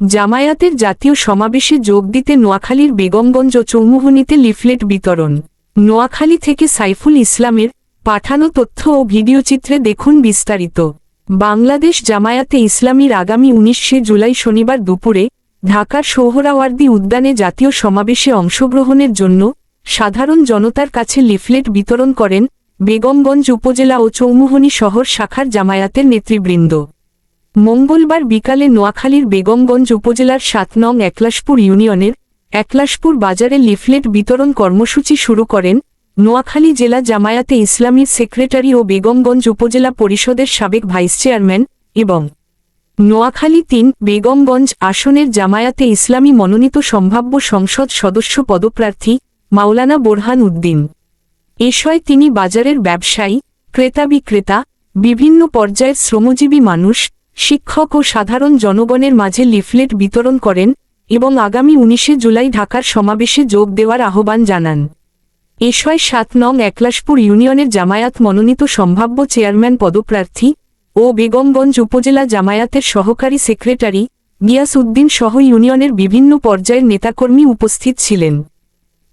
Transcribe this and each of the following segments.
জামায়াতের জাতীয় সমাবেশে যোগ দিতে নোয়াখালীর বেগমগঞ্জ ও চৌমুহনীতে লিফলেট বিতরণ। নোয়াখালী থেকে সাইফুল ইসলামের পাঠানো তথ্য ও ভিডিওচিত্রে দেখুন বিস্তারিত। বাংলাদেশ জামায়াতে ইসলামীর আগামী উনিশে জুলাই শনিবার দুপুরে ঢাকার সোহরাওয়ার্দী উদ্যানে জাতীয় সমাবেশে অংশগ্রহণের জন্য সাধারণ জনতার কাছে লিফলেট বিতরণ করেন বেগমগঞ্জ উপজেলা ও চৌমুহনী শহর শাখার জামায়াতের নেতৃবৃন্দ। মঙ্গলবার বিকালে নোয়াখালীর বেগমগঞ্জ উপজেলার সাত নং একলাশপুর ইউনিয়নের একলাশপুর বাজারে লিফলেট বিতরণ কর্মসূচি শুরু করেন নোয়াখালী জেলা জামায়াতে ইসলামীর সেক্রেটারি ও বেগমগঞ্জ উপজেলা পরিষদের সাবেক ভাইস চেয়ারম্যান এবং নোয়াখালী তিন বেগমগঞ্জ আসনের জামায়াতে ইসলামী মনোনীত সম্ভাব্য সংসদ সদস্য পদপ্রার্থী মাওলানা বোরহান উদ্দিন। এসয় তিনি বাজারের ব্যবসায়ী, ক্রেতা বিক্রেতা, বিভিন্ন পর্যায়ের শ্রমজীবী মানুষ শিক্ষক ও সাধারণ জনগণের মাঝে লিফলেট বিতরণ করেন এবং আগামী উনিশে জুলাই ঢাকার সমাবেশে যোগ দেওয়ার আহ্বান জানান। এসয় সাত নং একলাশপুর ইউনিয়নের জামায়াত মনোনীত সম্ভাব্য চেয়ারম্যান পদপ্রার্থী ও বেগমগঞ্জ উপজেলা জামায়াতের সহকারী সেক্রেটারি গিয়াস উদ্দিন সহ ইউনিয়নের বিভিন্ন পর্যায়ের নেতাকর্মী উপস্থিত ছিলেন।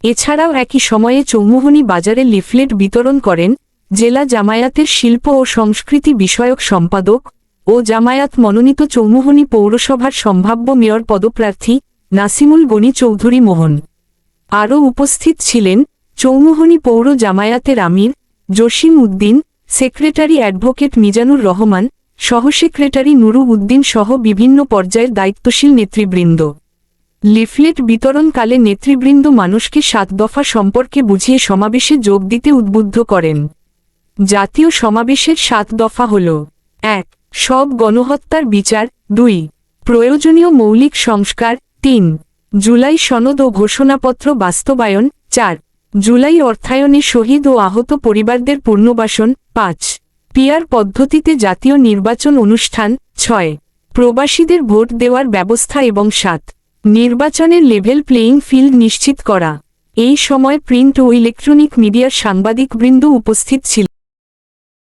এছাড়াও একই সময়ে চৌমুহনী বাজারে লিফলেট বিতরণ করেন জেলা জামায়াতের শিল্প ও সংস্কৃতি বিষয়ক সম্পাদক ও জামায়াত মনোনীত চৌমুহনী পৌরসভার সম্ভাব্য মেয়র পদপ্রার্থী নাসিমুল গনি চৌধুরী মোহন। আরও উপস্থিত ছিলেন চৌমুহনী পৌর জামায়াতের আমির জসিম উদ্দিন, সেক্রেটারি অ্যাডভোকেট মিজানুর রহমান, সহসেক্রেটারি নুরু উদ্দিন সহ বিভিন্ন পর্যায়ের দায়িত্বশীল নেতৃবৃন্দ। লিফলেট বিতরণকালে নেতৃবৃন্দ মানুষকে সাত দফা সম্পর্কে বুঝিয়ে সমাবেশে যোগ দিতে উদ্বুদ্ধ করেন। জাতীয় সমাবেশের সাত দফা হল, এক সব গণহত্যার বিচার, দুই। প্রয়োজনীয় মৌলিক সংস্কার, তিন। জুলাই সনদ ও ঘোষণাপত্র বাস্তবায়ন, চার। জুলাই অর্থায়নে শহীদ ও আহত পরিবারদের পুনর্বাসন, পাঁচ। পিয়ার পদ্ধতিতে জাতীয় নির্বাচন অনুষ্ঠান, ছয়। প্রবাসীদের ভোট দেওয়ার ব্যবস্থা এবং সাত। নির্বাচনের লেভেল প্লেয়িং ফিল্ড নিশ্চিত করা। এই সময় প্রিন্ট ও ইলেকট্রনিক মিডিয়ার সাংবাদিকবৃন্দ উপস্থিত ছিল।